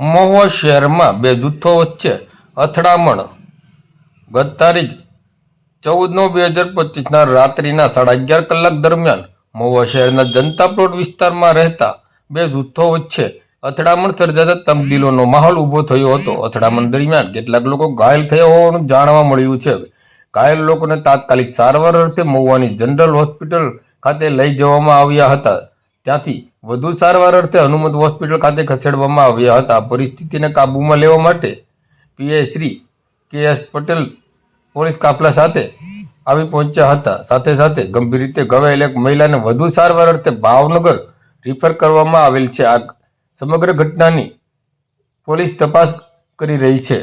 મહુવા શહેરમાં બે જૂથો વચ્ચે અથડામણ. ગત તારીખ ચૌદ નવ બે હજાર પચીસના રાત્રિના સાડા અગિયાર કલાક દરમિયાન મહુવા શહેરના જનતા પ્લોટ વિસ્તારમાં રહેતા બે જૂથો વચ્ચે અથડામણ સર્જાતા તબદીલોનો માહોલ ઊભો થયો હતો. અથડામણ દરમિયાન કેટલાક લોકો ઘાયલ થયા હોવાનું જાણવા મળ્યું છે. ઘાયલ લોકોને તાત્કાલિક સારવાર અર્થે મહુવાની જનરલ હોસ્પિટલ ખાતે લઈ જવામાં આવ્યા હતા. ત્યાંથી વધુ સારવાર અર્થે હનુમત હોસ્પિટલ ખાતે ખસેડવામાં આવ્યા હતા. પરિસ્થિતિને કાબૂમાં લેવા માટે પીઆઈ શ્રી કે એસ પટેલ પોલીસ કાફલા સાથે આવી પહોંચ્યા હતા. સાથે સાથે ગંભીર રીતે ઘવાયેલ એક મહિલાને વધુ સારવાર અર્થે ભાવનગર રિફર કરવામાં આવેલ છે. આ સમગ્ર ઘટનાની પોલીસ તપાસ કરી રહી છે.